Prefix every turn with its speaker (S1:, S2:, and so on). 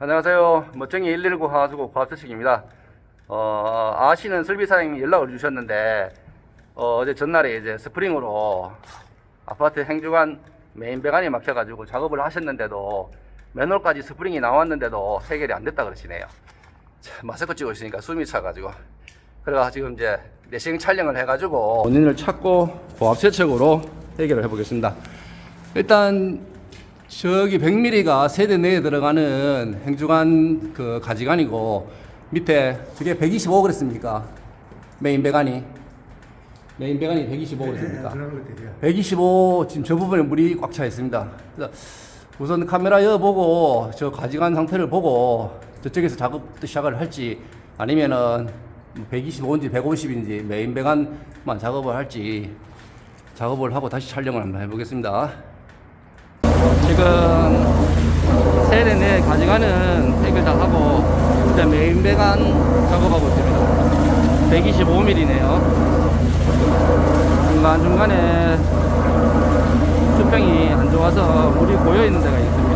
S1: 안녕하세요. 멋쟁이 119 하수구 고압수식입니다. 어, 아시는 설비 사장님이 연락을 주셨는데, 어, 어제 전날에 이제 스프링으로 아파트 행주관 메인 배관이 막혀가지고 작업을 하셨는데도 맨홀까지 스프링이 나왔는데도 해결이 안 됐다 그러시네요. 참, 마스크 찍고 있으니까 숨이 차가지고. 그래가 지금 이제 내시경 촬영을 해가지고 원인을 찾고 고압 세척으로 해결을 해보겠습니다. 일단 저기 100mm가 세대 내에 들어가는 행주관 그 가지관이고 밑에 저게 125 그랬습니까? 메인 배관이 메인 배관이 125 그랬습니까?
S2: 그런 것들이야.
S1: 125 지금 저 부분에 물이 꽉 차 있습니다. 우선 카메라 열어보고 저 가지관 상태를 보고 저쪽에서 작업 시작을 할지 아니면은 125인지 150인지 메인 배관만 작업을 할지 작업을 하고 다시 촬영을 한번 해보겠습니다. 지금 세대 내 가져가는 해결 다 하고 일단 메인 배관 작업하고 있습니다. 125mm네요. 중간중간에 수평이 안 좋아서 물이 고여 있는 데가 있습니다.